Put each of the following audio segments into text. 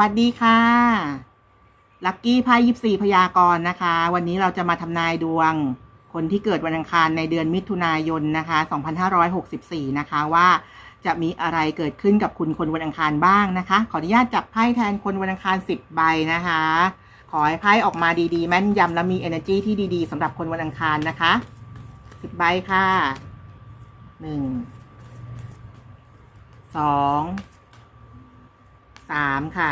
วัสดีค่ะ ลัคกี้ไพ่ยิบสี่พยากรณ์นะคะ วันนี้เราจะมาทำนายดวง คนที่เกิดวันอังคารในเดือนมิถุนายนนะคะ 2564 นะคะว่าจะมีอะไรเกิดขึ้นกับคุณคนวันอังคารบ้างนะคะ ขออนุญาตจับไพ่แทนคนวันอังคาร 10 ใบนะคะ ขอให้ไพ่ออกมาดีๆ แม่นยำและมี energy ที่ดีๆสำหรับคนวันอังคารนะคะ 10 ใบค่ะ 1 2สามค่ะ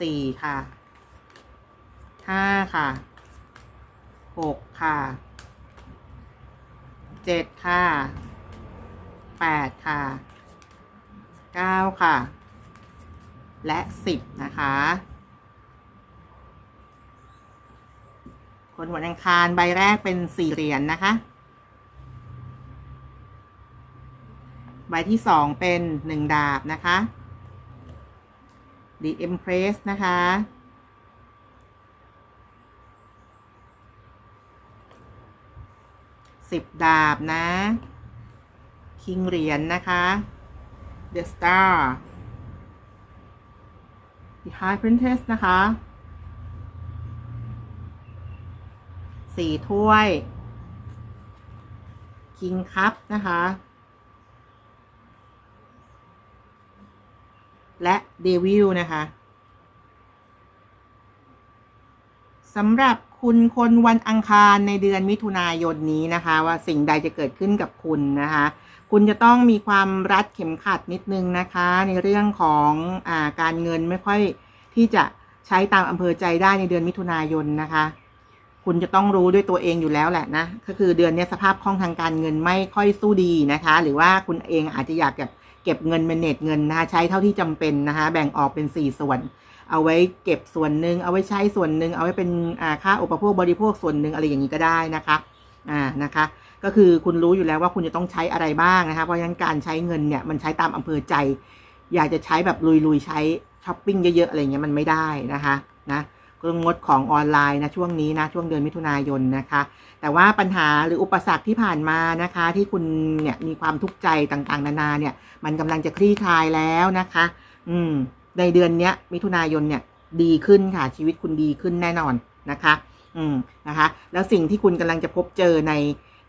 สี่ค่ะห้าค่ะหกค่ะเจ็ดค่ะแปดค่ะเก้าค่ะ และสิบนะคะ คนวันอังคารใบแรกเป็นสี่เหรียญนนะคะ ใบที่สองเป็นหนึ่งดาบนะคะ The Empress นะคะ สิบดาบนะ คิงเหรียญนนะคะ The Star The High Princess นะคะสี่ถ้วย King Cup นะคะ และเดวิลนะคะสำหรับคุณคนวันอังคารในเดือนมิถุนายนนี้นะคะ ว่าสิ่งใดจะเกิดขึ้นกับคุณนะคะ คุณจะต้องมีความรัดเข็มขัดนิดนึงนะคะ ในเรื่องของอาการเงินไม่ค่อยที่จะใช้ตามอำเภอใจได้ในเดือนมิถุนายนนะคะ คุณจะต้องรู้ด้วยตัวเองอยู่แล้วแหละนะก็คือเดือนนี้สภาพคล่องทางการเงินไม่ค่อยสู้ดีนะคะ หรือว่าคุณเองอาจจะอยากแบบ เก็บเงินเมเนจเงินนะคะใช้เท่าที่จำเป็นนะคะแบ่งออกเป็น 4 ส่วน เอาไว้เก็บส่วนหนึ่งเอาไว้ใช้ส่วนหนึ่งเอาไว้เป็นค่าอุปโภคบริโภคส่วนหนึ่งอะไรอย่างนี้ก็ได้นะคะอ่านะคะ ก็คือคุณรู้อยู่แล้วว่าคุณจะต้องใช้อะไรบ้างนะคะเพราะฉะนั้นการใช้เงินเนี่ยมันใช้ตามอำเภอใจ อยากจะใช้แบบลุยๆใช้ช้อปปิ้งเยอะๆอะไรเงี้ยมันไม่ได้นะคะนะ ก็งดของออนไลน์นะช่วงนี้นะช่วงเดือนมิถุนายนนะคะ แต่ว่าปัญหาหรืออุปสรรคที่ผ่านมานะคะ ที่คุณเนี่ยมีความทุกข์ใจต่างๆ นานาเนี่ย มันกำลังจะคลี่คลายแล้วนะคะ อืม ในเดือนเนี้ย มิถุนายนเนี่ยดีขึ้นค่ะ ชีวิตคุณดีขึ้นแน่นอนนะคะ อืมนะคะ แล้วสิ่งที่คุณกำลังจะพบเจอใน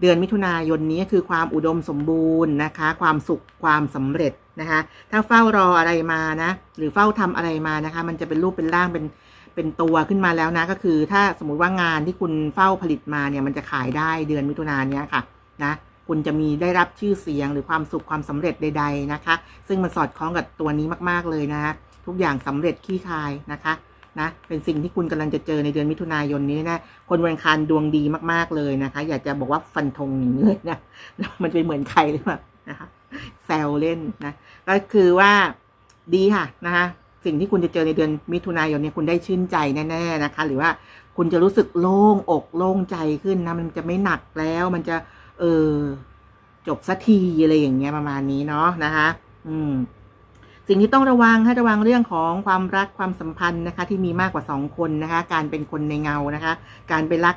เดือนมิถุนายนนี้คือความอุดมสมบูรณ์นะคะ ความสุขความสำเร็จนะคะ ถ้าเฝ้ารออะไรมานะ หรือเฝ้าทำอะไรมานะคะ มันจะเป็นรูปเป็นร่างเป็น เป็นตัวขึ้นมาแล้วนะ ก็คือถ้าสมมุติว่างานที่คุณเฝ้าผลิตมาเนี่ยมันจะขายได้เดือนมิถุนายนเนี้ยค่ะนะคุณจะมีได้รับชื่อเสียงหรือความสุขความสำเร็จใด ๆนะคะ ซึ่งมันสอดคล้องกับตัวนี้มากๆเลยนะทุกอย่างสำเร็จขี้คายนะคะนะเป็นสิ่งที่คุณกำลังจะเจอในเดือนมิถุนายนนี้นะ คนวันคารดวงดีมากๆเลยนะคะ อยากจะบอกว่าฟันธงอย่างนี้เลยนะมันจะเหมือนใครหรือเปล่านะคะแซวเล่นนะก็คือว่าดีค่ะนะคะ สิ่งที่คุณจะเจอในเดือนมิถุนายนเนี้คุณได้ชื่นใจแน่ ๆนะคะ หรือว่าคุณจะรู้สึกโล่งอกโล่งใจขึ้นนะมันจะไม่หนักแล้ว มันจะ เออจบสักทีอะไรอย่างเงี้ยประมาณนี้เนาะนะคะ อืม สิ่งที่ต้องระวังให้ระวังเรื่องของความรักความสัมพันธ์นะคะ ที่มีมากกว่าสองคนนะคะ การเป็นคนในเงานะคะ การไปรัก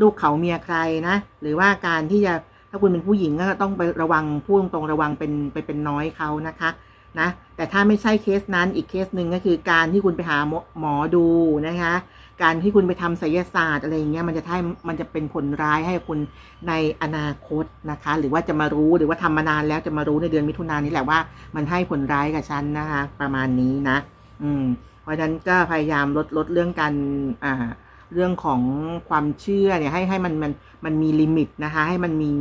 ลูกเขาเมียใครนะ หรือว่าการที่จะถ้าคุณเป็นผู้หญิงก็ต้องไประวังพูดตรงๆระวังเป็นไปเป็นน้อยเขานะคะ นะแต่ถ้าไม่ใช่เคสนั้นอีกเคสหนึ่งก็คือการที่คุณไปหาหมอดูนะคะ การที่คุณไปทำไสยศาสตร์อะไรอย่างเงี้ยมันจะให้มันจะเป็นผลร้ายให้คุณในอนาคตนะคะ หรือว่าจะมารู้หรือว่าทำมานานแล้วจะมารู้ในเดือนมิถุนายนนี้แหละว่า มันให้ผลร้ายกับฉันนะคะ ประมาณนี้นะ อืม เพราะฉะนั้นก็พยายามลดลดเรื่องการอ่าเรื่องของความเชื่อเนี่ยให้ให้มันมันมันมีลิมิตนะคะ ให้มันมี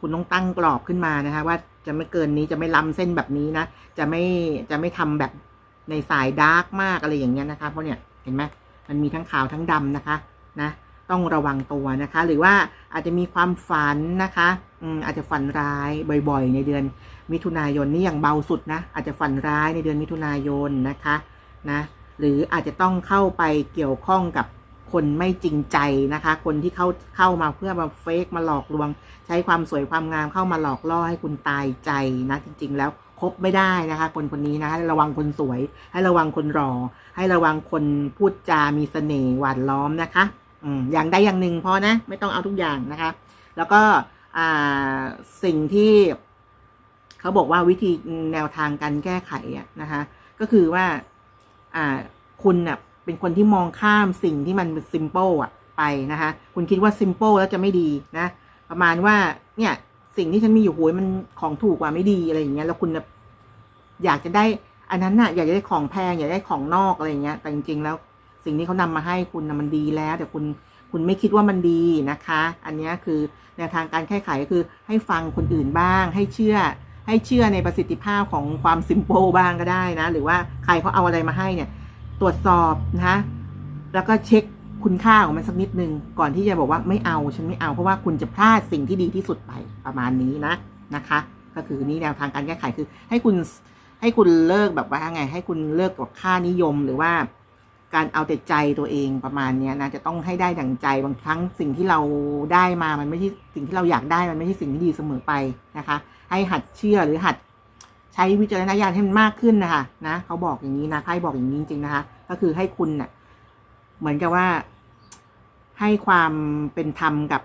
คุณต้องตั้งกรอบขึ้นมานะคะว่าจะไม่เกินนี้จะไม่ล้ำเส้นแบบนี้นะ จะไม่จะไม่ทำแบบในสายดาร์กมากอะไรอย่างเงี้ยนะคะ เพราะเนี่ยเห็นไหมมันมีทั้งขาวทั้งดำนะคะนะต้องระวังตัวนะคะ หรือว่าอาจจะมีความฝันนะคะอืมอาจจะฝันร้ายบ่อยๆ ในเดือนมิถุนายนนี่อย่างเบาสุดนะ อาจจะฝันร้ายในเดือนมิถุนายนนะคะนะหรืออาจจะต้องเข้าไปเกี่ยวข้องกับ คนไม่จริงใจนะคะ คนที่เข้าเข้ามาเพื่อมาเฟกมาหลอกลวง ใช้ความสวยความงามเข้ามาหลอกล่อให้คุณตายใจนะจริง ๆ แล้วคบไม่ได้นะคะ คนคนนี้นะให้ระวังคนสวย ให้ระวังคนรอ ให้ระวังคนพูดจามีเสน่ห์หวานล้อมนะคะอืมอย่างใดอย่างหนึ่งพอนะ ไม่ต้องเอาทุกอย่างนะคะ แล้วก็อ่าสิ่งที่เขาบอกว่าวิธีแนวทางการแก้ไขอะนะคะ ก็คือว่าอ่าคุณน่ะ เป็นคนที่มองข้ามสิ่งที่มันซิมเ l ิลอะไปนะคะ คุณคิดว่าซิมเ l ิลแล้วจะไม่ดีนะ ประมาณว่าเนี่ยสิ่งที่ฉันมีอยู่โหยมันของถูกกว่าไม่ดีอะไรอย่างเงี้ย แล้วคุณอยากจะได้ อันนั้นน่ะ อยากจะได้ของแพง อยากได้ของนอกอะไรอย่างเงี้ย แต่จริงๆแล้วสิ่งที่เขานำมาให้คุณนะมันดีแล้ว แต่คุณคุณไม่คิดว่ามันดีนะคะ อันนี้คือแนวทางการแก้ไขก็คือให้ฟังคนอื่นบ้าง ให้เชื่อ ให้เชื่อในประสิทธิภาพของความซิมเ l ิลบ้างก็ได้นะ หรือว่าใครเขาเอาอะไรมาให้เนี่ย ตรวจสอบนะคะแล้วก็เช็คคุณค่าของมันสักนิดนึงก่อนที่จะบอกว่าไม่เอาฉันไม่เอาเพราะว่าคุณจะพลาดสิ่งที่ดีที่สุดไปประมาณนี้นะนะคะ ก็คือนี่แนวทางการแก้ไขคือ ให้คุณให้คุณเลิกแบบว่าไง ให้คุณเลิกกับค่านิยมหรือว่าการเอาแต่ใจตัวเองประมาณนี้นะจะต้องให้ได้ดั่งใจบางครั้งสิ่งที่เราได้มามันไม่ใช่สิ่งที่เราอยากได้มันไม่ใช่สิ่งที่ดีเสมอไปนะคะ ให้หัดเชื่อหรือหัด ใช้วิจารณญาณให้มันมากขึ้นนะคะนะเขาบอกอย่างนี้นะไพ่บอกอย่างนี้จริงๆนะคะ ก็คือให้คุณเน่ะเหมือนกับว่า ให้ความเป็นธรรมกับ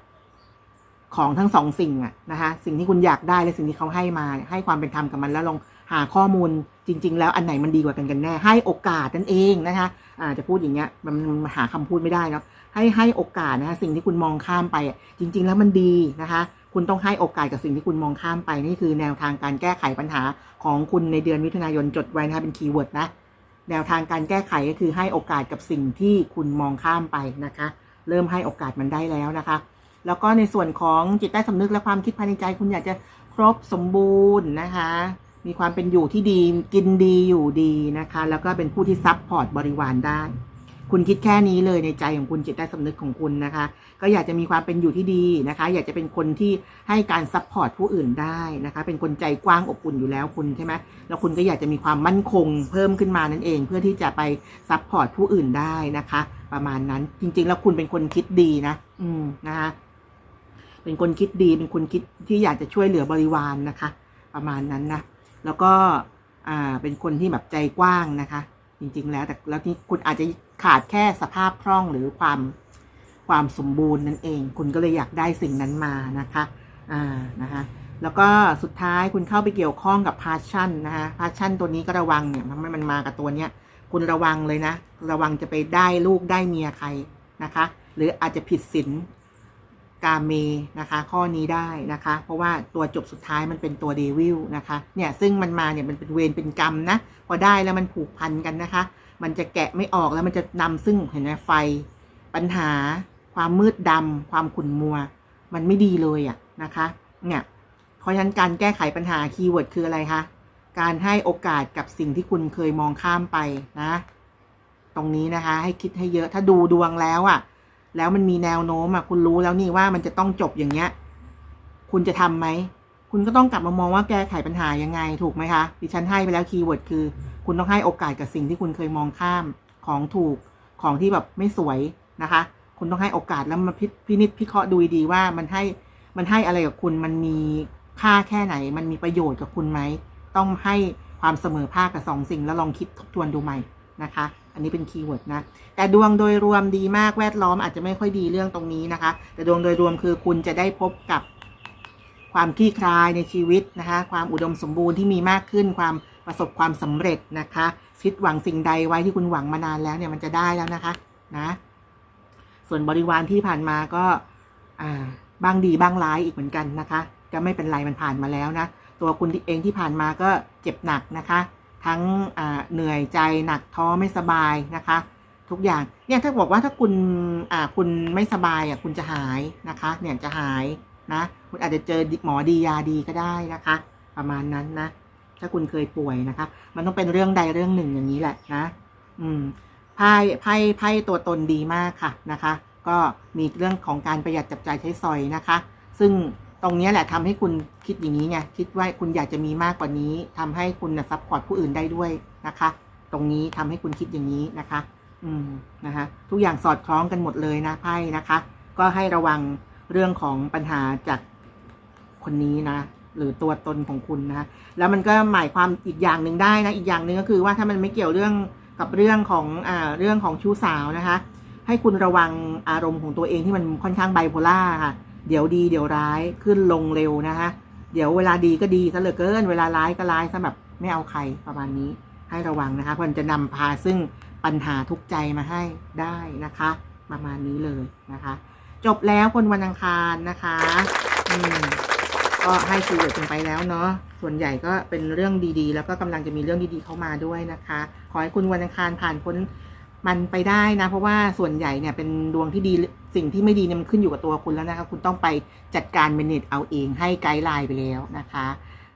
ของทั้งสองสิ่งอะนะคะ สิ่งที่คุณอยากได้และสิ่งที่เขาให้มา ให้ความเป็นธรรมกับมันแล้วลองหาข้อมูลจริง ๆ แล้วอันไหนมันดีกว่ากันกันแน่ ให้โอกาสนั่นเองนะคะอาจจะพูดอย่างเงี้ยมันมันหาคำพูดไม่ได้เนาะให้ให้โอกาสนะคะสิ่งที่คุณมองข้ามไปอะจริง ๆ แล้วมันดีนะคะ คุณต้องให้โอกาสกับสิ่งที่คุณมองข้ามไปนี่คือแนวทางการแก้ไขปัญหาของคุณในเดือนมิถุนายนจดไว้นะคะเป็นคีย์เวิร์ดนะแนวทางการแก้ไขก็คือให้โอกาสกับสิ่งที่คุณมองข้ามไปนะคะ เริ่มให้โอกาสมันได้แล้วนะคะ แล้วก็ในส่วนของจิตใต้สำนึกและความคิดภายในใจ คุณอยากจะครบสมบูรณ์นะคะ มีความเป็นอยู่ที่ดีกินดีอยู่ดีนะคะ แล้วก็เป็นผู้ที่ซับพอร์ตบริวารได้ คุณคิดแค่นี้เลยในใจของคุณจิตใต้สำนึกของคุณนะคะ ก็อยากจะมีความเป็นอยู่ที่ดีนะคะ อยากจะเป็นคนที่ให้การซัพพอร์ตผู้อื่นได้นะคะ เป็นคนใจกว้างอบอุ่นอยู่แล้วคุณใช่ไหมแล้วคุณก็อยากจะมีความมั่นคงเพิ่มขึ้นมานั่นเอง เพื่อที่จะไปซัพพอร์ตผู้อื่นได้นะคะ ประมาณนั้นจริง ๆ แล้วคุณเป็นคนคิดดีนะ อืมนะคะเป็นคนคิดดีเป็นคนคิดที่อยากจะช่วยเหลือบริวารนนะคะ ประมาณนั้นนะแล้วก็อ่าเป็นคนที่แบบใจกว้างนะคะ จริง ๆ แล้วแต่แล้วที่คุณอาจจะ ขาดแค่สภาพคล่องหรือความความสมบูรณ์นั่นเอง คุณก็เลยอยากได้สิ่งนั้นมานะคะอ่านะคะแล้วก็สุดท้ายคุณเข้าไปเกี่ยวข้องกับพาชั่นนะคะพาชั่นตัวนี้ก็ระวังเนี่ยมันมันมากับตัวเนี้ยคุณระวังเลยนะ ระวังจะไปได้ลูกได้เมียใครนะคะ หรืออาจจะผิดศีลกาเมนะคะ ข้อนี้ได้นะคะ เพราะว่าตัวจบสุดท้ายมันเป็นตัวเดวิลนะคะเนี่ยซึ่งมันมาเนี่ยมันเป็นเวรเป็นกรรมนะ พอได้แล้วมันผูกพันกันนะคะ มันจะแกะไม่ออกแล้วมันจะนำซึ่งเห็นไหมไฟ ปัญหา ความมืดดำความขุ่นมัว มันไม่ดีเลยอะนะคะเนี่ยเพราะฉะนั้นการแก้ไขปัญหาคีย์เวิร์ดคืออะไรคะการให้โอกาสกับสิ่งที่คุณเคยมองข้ามไปนะ ตรงนี้นะคะ ให้คิดให้เยอะถ้าดูดวงแล้วอะ่ะ แล้วมันมีแนวโน้มอะ่ะคุณรู้แล้วนี่ว่ามันจะต้องจบอย่างเงี้ย คุณจะทำไหม คุณก็ต้องกลับมามองว่าแก้ไขปัญหายังไงถูกไหมคะดิฉันให้ไปแล้วคีย์เวิร์ดคือ คุณต้องให้โอกาสกับสิ่งที่คุณเคยมองข้ามของถูกของที่แบบไม่สวยนะคะ คุณต้องให้โอกาสแล้วมาพิพินิจพิเคราะห์ดูดีว่ามันให้มันให้อะไรกับคุณมันมีค่าแค่ไหน มันมีประโยชน์กับคุณไหม ต้องให้ความเสมอภาคกับสองสิ่ง แล้วลองคิดทบทวนดูใหม่นะคะ อันนี้เป็นคีย์เวิร์ดนะ แต่ดวงโดยรวมดีมากแวดล้อมอาจจะไม่ค่อยดีเรื่องตรงนี้นะคะ แต่ดวงโดยรวมคือคุณจะได้พบกับความคลี่คลายในชีวิตนะคะ ความอุดมสมบูรณ์ที่มีมากขึ้นความ ประสบความสำเร็จนะคะคิดหวังสิ่งใดไว้ที่คุณหวังมานานแล้วเนี่ยมันจะได้แล้วนะคะนะส่วนบริวารที่ผ่านมาก็อ่าบ้างดีบ้างร้ายอีกเหมือนกันนะคะ ก็ไม่เป็นไรมันผ่านมาแล้วนะตัวคุณเองที่ผ่านมาก็เจ็บหนักนะคะ ทั้งเหนื่อยใจหนักท้อไม่สบายนะคะ ทุกอย่างเนี่ยถ้าบอกว่าถ้าคุณอ่าคุณไม่สบายอะคุณจะหายนะคะ เนี่ยจะหายนะ คุณอาจจะเจอหมอดียาดีก็ได้นะคะ ประมาณนั้นนะ ถ้าคุณเคยป่วยนะคะ มันต้องเป็นเรื่องใดเรื่องหนึ่งอย่างนี้แหละนะ อืมไพ่ไพ่ไพ่ตัวตนดีมากค่ะนะคะ ก็มีเรื่องของการประหยัดจับจ่ายใช้สอยนะคะ ซึ่งตรงนี้แหละทำให้คุณคิดอย่างนี้ไงคิดว่าคุณอยากจะมีมากกว่านี้ทำให้คุณนะซัพพอร์ตผู้อื่นได้ด้วยนะคะ ตรงนี้ทำให้คุณคิดอย่างนี้นะคะ อืมนะคะทุกอย่างสอดคล้องกันหมดเลยนะไพ่นะคะ ก็ให้ระวังเรื่องของปัญหาจากคนนี้นะ หรือตัวตนของคุณนะคะแล้วมันก็หมายความอีกอย่างหนึ่งได้นะอีกอย่างหนึ่งก็คือว่าถ้ามันไม่เกี่ยวเรื่องกับเรื่องของอ่าเรื่องของชู้สาวนะคะ ให้คุณระวังอารมณ์ของตัวเองที่มันค่อนข้างไบโพล่าค่ะ เดี๋ยวดีเดี๋ยวร้ายขึ้นลงเร็วนะคะเดี๋ยวเวลาดีก็ดีซะเหลือเกิน เวลาร้ายก็ร้ายซะแบบไม่เอาใครประมาณนี้ ให้ระวังนะคะเพราะมันจะนำพาซึ่งปัญหาทุกใจมาให้ได้นะคะ ประมาณนี้เลยนะคะ จบแล้วคนวันอังคารนะคะ อืม ก็ให้คุยกันไปแล้วเนาะ ส่วนใหญ่ก็เป็นเรื่องดีๆ แล้วก็กำลังจะมีเรื่องดีๆเข้ามาด้วยนะคะ ขอให้คุณวันอังคารผ่านพ้นมันไปได้นะ เพราะว่าส่วนใหญ่เนี่ยเป็นดวงที่ดีสิ่งที่ไม่ดีเนี่ยมันขึ้นอยู่กับตัวคุณแล้วนะคะ คุณต้องไปจัดการเมเนจเอาเองให้ไกด์ไลน์ไปแล้วนะคะ